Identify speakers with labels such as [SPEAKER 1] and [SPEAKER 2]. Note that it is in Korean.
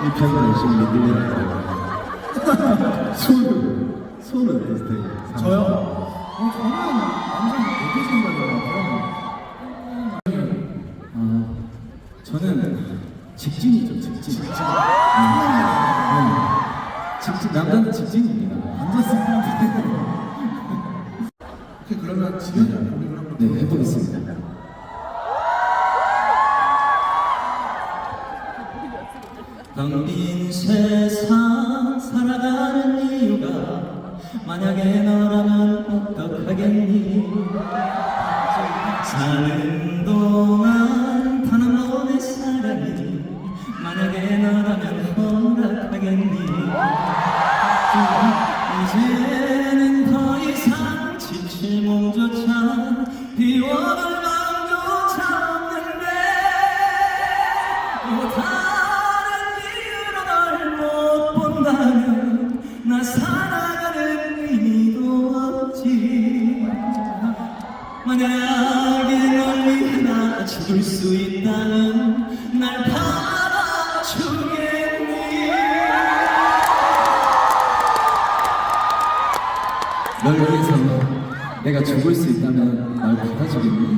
[SPEAKER 1] 1편은 열심히 밀리는 손은 손은 어떤 스타일이에요?
[SPEAKER 2] 저요? 어, 저는 완전 되게 생각이라고요.
[SPEAKER 1] 아, 저는 직진이죠, 직진. 직진. 직진, 남자는 직진입니다.
[SPEAKER 2] 완전 스프린트. 오케이, 그러면 지현이 형 고백을 한번
[SPEAKER 1] 네, 해보겠습니다. 텅빈 세상 살아가는 이유가 만약에 너라면 어떡하겠니? 사는 동안 단 한 번의 사랑이 만약에 너라면 허락하겠니 나 살아가는 의미도 없지 만약에 널 위해 나 죽을 수 있다면 날 받아주겠니 널 위해서 내가 죽을 수 있다면 날 받아주겠니?